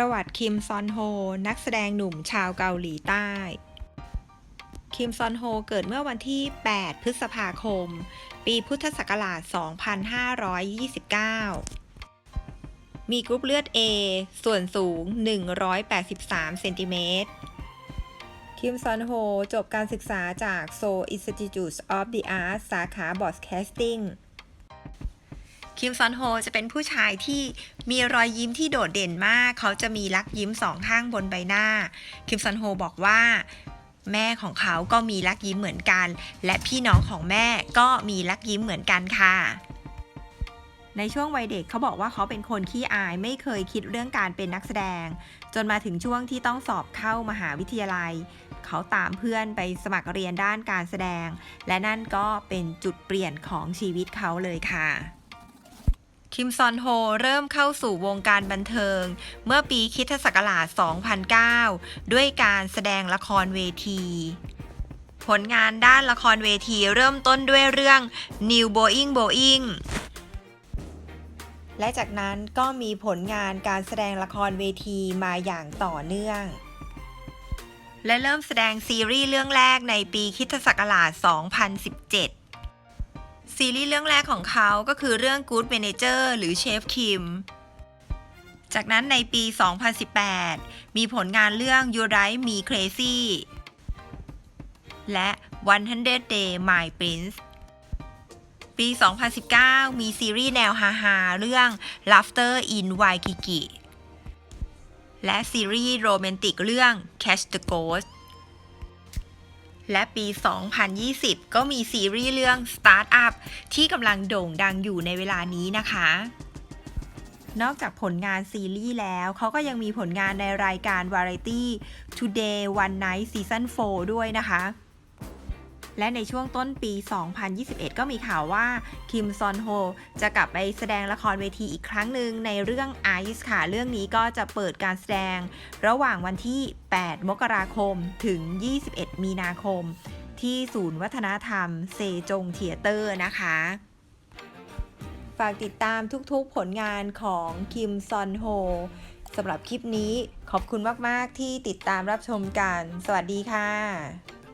ประวัติคิมซอนโฮ นักแสดงหนุ่มชาวเกาหลีใต้ คิมซอนโฮเกิดเมื่อวันที่ 8 พฤษภาคม ปีพุทธศักราช 2529 มีกรุ๊ปเลือด A ส่วนสูง 183 เซนติเมตร คิมซอนโฮจบการศึกษาจาก Seoul Institute of the Arts สาขา Broadcasting คิมซอนโฮจะเป็นผู้ชายที่มีรอยยิ้มที่โดดเด่นมาก เขาจะมีลักยิ้มสองข้างบนใบหน้า คิมซอนโฮบอกว่าแม่ของเขาก็มีลักยิ้มเหมือนกัน และพี่น้องของแม่ก็มีลักยิ้มเหมือนกันค่ะ ในช่วงวัยเด็กเขาบอกว่าเขาเป็นคนขี้อายไม่เคยคิดเรื่องการเป็นนักแสดง จนมาถึงช่วงที่ต้องสอบเข้ามหาวิทยาลัย เขาตามเพื่อนไปสมัครเรียนด้านการแสดง และนั่นก็เป็นจุดเปลี่ยนของชีวิตเขาเลยค่ะ คิมซอนโฮเริ่มเข้าสู่วงการบันเทิง เมื่อปีคริสตศักราช 2009 ด้วยการแสดงละครเวที ผลงานด้านละครเวทีเริ่มต้นด้วยเรื่อง New Boeing Boeing และจากนั้นก็มีผลงานการแสดงละครเวทีมาอย่างต่อเนื่องและเริ่มแสดงซีรีส์เรื่องแรกในปีคริสตศักราช 2017 ซีรีส์เรื่องแรกของเขาก็คือเรื่อง Good Manager หรือ Chef Kim จากนั้นในปี 2018 มีผลงานเรื่อง You Drive Me Crazy และ 100 Day My Prince ปี 2019 มีซีรีส์แนวฮาฮาเรื่อง Laughter in Waikiki และซีรีส์โรแมนติกเรื่อง Catch the Ghost และปี 2020 ก็มีซีรีส์เรื่อง Startup ที่กำลังโด่งดังอยู่ในเวลานี้นะคะ นอกจากผลงานซีรีส์แล้ว เขาก็ยังมีผลงานในรายการ Variety Today One Night Season 4 ด้วยนะคะ และในช่วงต้นปี 2021 ก็มีข่าวว่าคิมซอนโฮจะกลับไปแสดงละครเวทีอีกครั้งหนึ่งในเรื่อง Ice ค่ะ เรื่องนี้ก็จะเปิดการแสดงระหว่างวันที่ 8 มกราคมถึง 21 มีนาคม ที่ศูนย์วัฒนธรรมเซจงเทียเตอร์นะคะฝากติดตามทุกๆผลงานของคิมซอนโฮสำหรับคลิปนี้ขอบคุณมาก ๆ ที่ติดตามรับชมกัน สวัสดีค่ะ